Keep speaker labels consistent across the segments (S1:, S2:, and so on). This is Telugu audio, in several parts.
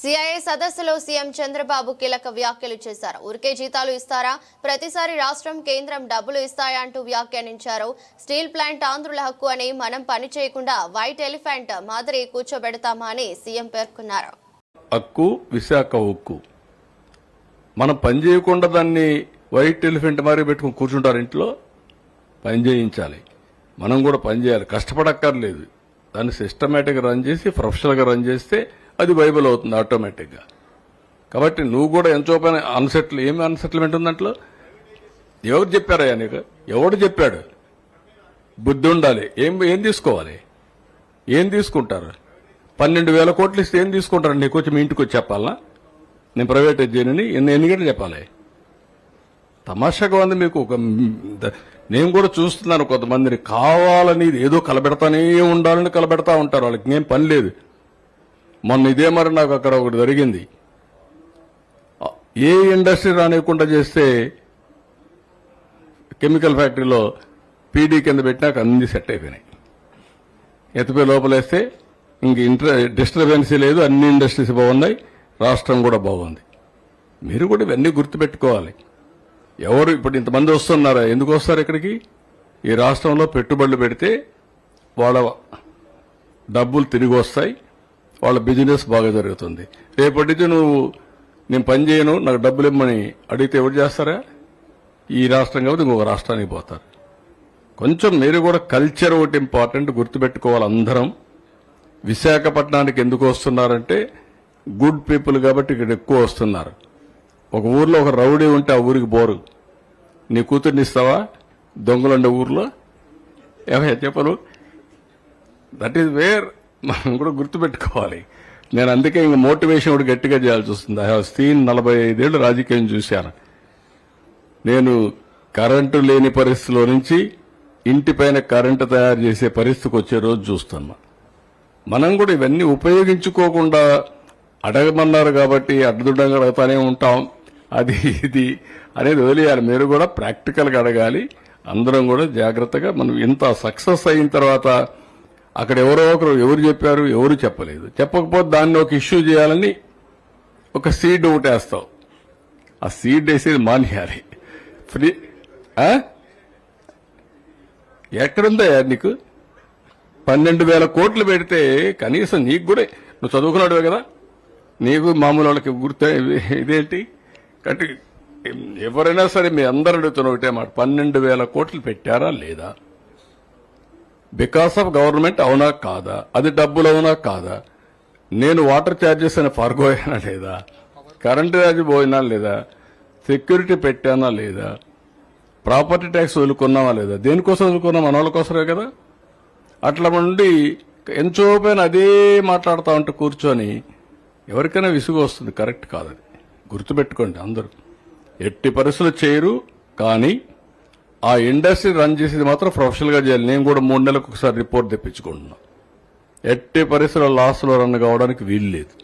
S1: సిఐఏ సదస్సులో సీఎం చంద్రబాబు కీలక వ్యాఖ్యలు చేశారు. ఊరికే జీతాలు ఇస్తారా? ప్రతిసారి రాష్ట్రం కేంద్రం డబ్బులు ఇస్తాయా అంటూ వ్యాఖ్యానించారు. స్టీల్ ప్లాంట్ ఆంధ్రుల హక్కు అని మనం పని చేయకుండా వైట్ ఎలిఫెంట్ మాదిరి కూర్చోబెడతామా అని సీఎం పేర్కొన్నారు.
S2: హక్కు విశాఖ హక్కు. మనం పని చేయకుండా దాన్ని వైట్ ఎలిఫెంట్ మారి పెట్టుకుని కూర్చుంటారు ఇంట్లో పని చేయించాలి. మనం కూడా పని చేయాలి. కష్టపడక్కర్లేదు. దాన్ని సిస్టమేటిక్గా రన్ చేసి ప్రొఫెషనల్గా రన్ చేస్తే అది బైబిల్ అవుతుంది ఆటోమేటిక్గా. కాబట్టి నువ్వు కూడా ఎంతో పని అన్సెటిల్ ఏమి అన్సెటిల్మెంట్ ఉంది దాంట్లో? ఎవరు చెప్పారయ్యా నీకు? ఎవడు చెప్పాడు? బుద్ధి ఉండాలి. ఏం ఏం తీసుకోవాలి? ఏం తీసుకుంటారు? పన్నెండు వేల కోట్లు ఇస్తే ఏం తీసుకుంటారు? నీకు వచ్చి మీ ఇంటికి వచ్చి చెప్పాలా? నేను ప్రైవేట్ చేయనని ఎన్ని ఎన్ని గంటలు చెప్పాలి? తమాషాగా ఉంది మీకు ఒక నేను కూడా చూస్తున్నాను కొంతమందిని. కావాలని ఏదో కలబెడతానే ఉండాలని కలబెడతా ఉంటారు. వాళ్ళకి ఏం పని లేదు. మొన్న ఇదే మరి నాకు అక్కడ ఒకటి జరిగింది. ఏ ఇండస్ట్రీ రానివ్వకుండా చేస్తే కెమికల్ ఫ్యాక్టరీలో పీడీ కింద పెట్టినాక అన్ని సెట్ అయిపోయినాయి. ఎత్తిపోయి లోపలేస్తే ఇంక ఇంటర్ డిస్టర్బెన్సీ లేదు అన్ని ఇండస్ట్రీస్ బాగున్నాయి రాష్ట్రం కూడా బాగుంది. మీరు కూడా ఇవన్నీ గుర్తుపెట్టుకోవాలి. ఎవరు ఇప్పుడు ఇంతమంది వస్తున్నారా? ఎందుకు వస్తారు ఇక్కడికి? ఈ రాష్ట్రంలో పెట్టుబడులు పెడితే వాళ్ళ డబ్బులు తిరిగి వస్తాయి. వాళ్ళ బిజినెస్ బాగా జరుగుతుంది. రేపటి నుంచి నువ్వు నేను పని చేయను నాకు డబ్బులు ఇమ్మని అడిగితే ఎవరు చేస్తారా? ఈ రాష్ట్రం కాబట్టి ఇంకొక రాష్ట్రానికి పోతారు. కొంచెం మీరు కూడా కల్చర్ ఒకటి ఇంపార్టెంట్ గుర్తుపెట్టుకోవాలి అందరం. విశాఖపట్నానికి ఎందుకు వస్తున్నారంటే గుడ్ పీపుల్ కాబట్టి ఇక్కడ ఎక్కువ వస్తున్నారు. ఒక ఊర్లో ఒక రౌడీ ఉంటే ఆ ఊరికి బోరు నీ కూతుర్ని ఇస్తావా దొంగలుండే ఊర్లో? ఏమయ్యా చెప్పను? దట్ ఈస్ వేర్ మనం కూడా గుర్తుపెట్టుకోవాలి. నేను అందుకే ఇంక మోటివేషన్ కూడా గట్టిగా చేయాల్సి వస్తుంది. ఐ హావ్ సీన్ నలభై ఐదేళ్ళు రాజకీయం చూశాను. నేను కరెంటు లేని పరిస్థితిలో నుంచి ఇంటిపైన కరెంటు తయారు చేసే పరిస్థితికి వచ్చే రోజు చూస్తున్నా. మనం కూడా ఇవన్నీ ఉపయోగించుకోకుండా అడగమన్నారు కాబట్టి అడ్డుదండగా అడుగుతానే ఉంటాం. అది ఇది అనేది వదిలేయాలి. మీరు కూడా ప్రాక్టికల్గా అడగాలి. అందరం కూడా జాగ్రత్తగా మనం ఇంత సక్సెస్ అయిన తర్వాత అక్కడ ఎవరో ఒకరు ఎవరు చెప్పారు ఎవరు చెప్పలేదు. చెప్పకపోతే దాన్ని ఒక ఇష్యూ చేయాలని ఒక సీడ్ ఒకటి వేస్తావు. ఆ సీడ్ వేసేది మానేయాలి. ఫ్రీ ఎక్కడుందా యార్ నీకు? పన్నెండు వేల కోట్లు పెడితే కనీసం నీకు కూడా నువ్వు చదువుకున్నాడువే కదా? నీకు మామూలు వాళ్ళకి గుర్తు ఇదేంటి? కాబట్టి ఎవరైనా సరే మీ అందరు అడుగుతున్న ఒకటే మాట. పన్నెండు వేల కోట్లు పెట్టారా లేదా? బికాస్ ఆఫ్ గవర్నమెంట్ అవునా కాదా? అది డబ్బులు అవునా కాదా? నేను వాటర్ ఛార్జెస్ అని ఫార్గోయానా లేదా? కరెంటు ఛార్జ్ పోయినా లేదా? సెక్యూరిటీ పెట్టానా లేదా? ప్రాపర్టీ ట్యాక్స్ వదులుకున్నావా లేదా? దేనికోసం వదులుకున్నాం మన వాళ్ళ కోసమే కదా. అట్లా ఉండి ఎంతో అదే మాట్లాడుతూ ఉంటే కూర్చొని ఎవరికైనా విసుగు వస్తుంది. కరెక్ట్ కాదు అది. గుర్తుపెట్టుకోండి అందరూ. ఎట్టి పరిస్థితులు చేయరు కానీ ఆ ఇండస్ట్రీ రన్ చేసేది మాత్రం ప్రొఫెషనల్గా చేయాలి. నేను కూడా మూడు నెలలకు ఒకసారి రిపోర్ట్ తెప్పించుకుంటున్నా. ఎట్టి పరిస్థితుల్లో లాస్లో రన్ కావడానికి వీలు లేదు.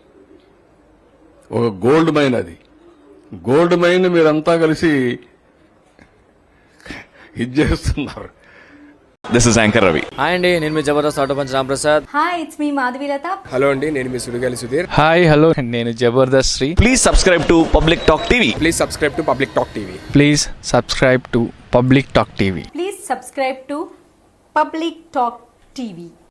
S2: ఒక గోల్డ్ మైన్ అది. గోల్డ్ మైన్ మీరంతా కలిసి ఇది చేస్తున్నారు.
S3: This is anchor Ravi
S4: hi అండి నేను మీ Jabardasth auto punch Ramprasad.
S5: Hi it's me Madhavilatha
S6: hello అండి నేను మీ సుడిగాలి సుధీర్.
S7: హాయ్ హలో నేను Jabardasth Sri.
S3: Please subscribe to public talk TV
S6: please subscribe to public talk TV
S7: please subscribe to public talk TV.
S5: Please subscribe to public talk TV.